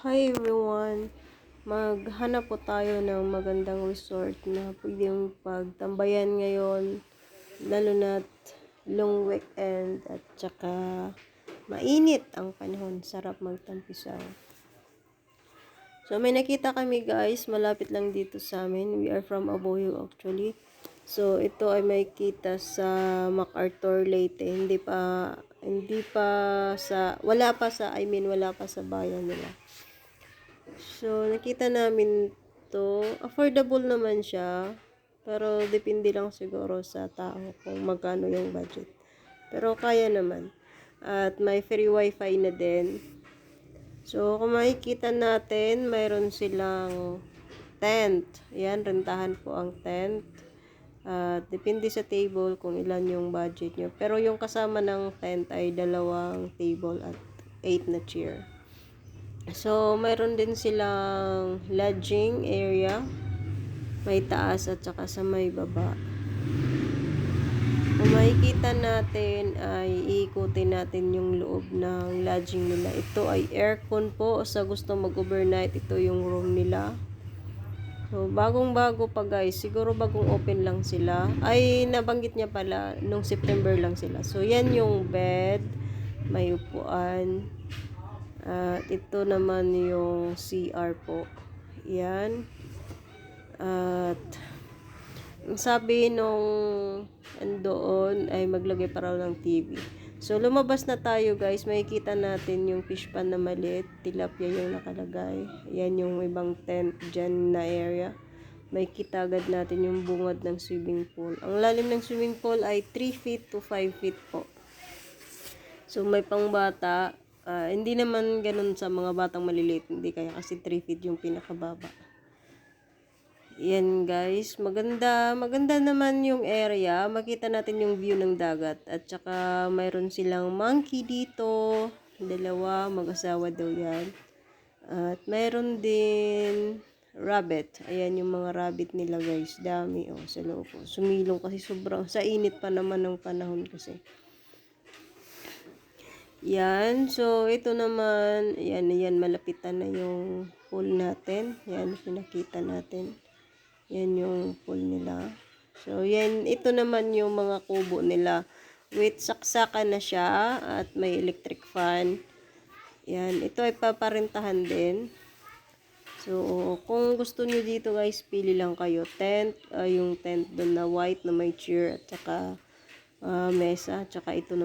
Hi everyone! Maghanap po tayo ng magandang resort na pwedeng pagtambayan ngayon lalo na't long weekend at saka mainit ang panahon. Sarap magtampisaw. So may nakita kami guys, malapit lang dito sa amin. We are from Aboyo actually. So ito ay may kita sa MacArthur Leyte. Hindi pa hindi pa sa wala pa sa I mean wala pa sa bayan nila. So, nakita namin to. Affordable naman siya. Pero, depende lang siguro sa tao kung magkano yung budget. Pero, kaya naman. At may free wifi na din. So, kung makikita natin, mayroon silang tent. Yan, rentahan po ang tent. At depende sa table kung ilan yung budget nyo. Pero yung kasama ng tent ay dalawang table at 8 na chair. So, mayroon din silang lodging area. May taas at saka sa may baba. Kung makikita natin ay iikutin natin yung loob ng lodging nila. Ito ay aircon po. Sa gusto mag-overnight, ito yung room nila. So, bagong-bago pa guys. Siguro bagong open lang sila. Ay, nabanggit niya pala, nung September lang sila. So, yan yung bed. May upuan. At ito naman yung CR po. Yan. At sabi nung andoon ay maglagay pa raw ng TV. So lumabas na tayo guys. Makikita natin yung fish pan na maliit. Tilapia yung nakalagay. Yan yung ibang tent dyan na area. May kita agad natin yung bungad ng swimming pool. Ang lalim ng swimming pool ay 3 feet to 5 feet po. So may pangbata Uh, hindi naman ganun sa mga batang maliliit. Hindi kaya kasi 3 feet yung pinakababa. Yan guys. Maganda. Maganda naman yung area. Makita natin yung view ng dagat. At saka mayroon silang monkey dito. Dalawa. Mag-asawa daw yan. At mayroon din rabbit. Ayan yung mga rabbit nila guys. Dami oh sa loob. Sumilong kasi sobrang sa init pa naman ng panahon kasi. Yan. So, ito naman, yan, yan, malapitan na yung pool natin. Yan, pinakita natin. Yan yung pool nila. So, yan, ito naman yung mga kubo nila. With saksakan na siya at may electric fan. Yan, ito ay paparentahan din. So, kung gusto niyo dito guys, pili lang kayo. Tent, uh, yung tent doon na white na may chair at saka uh, mesa. At saka ito naman.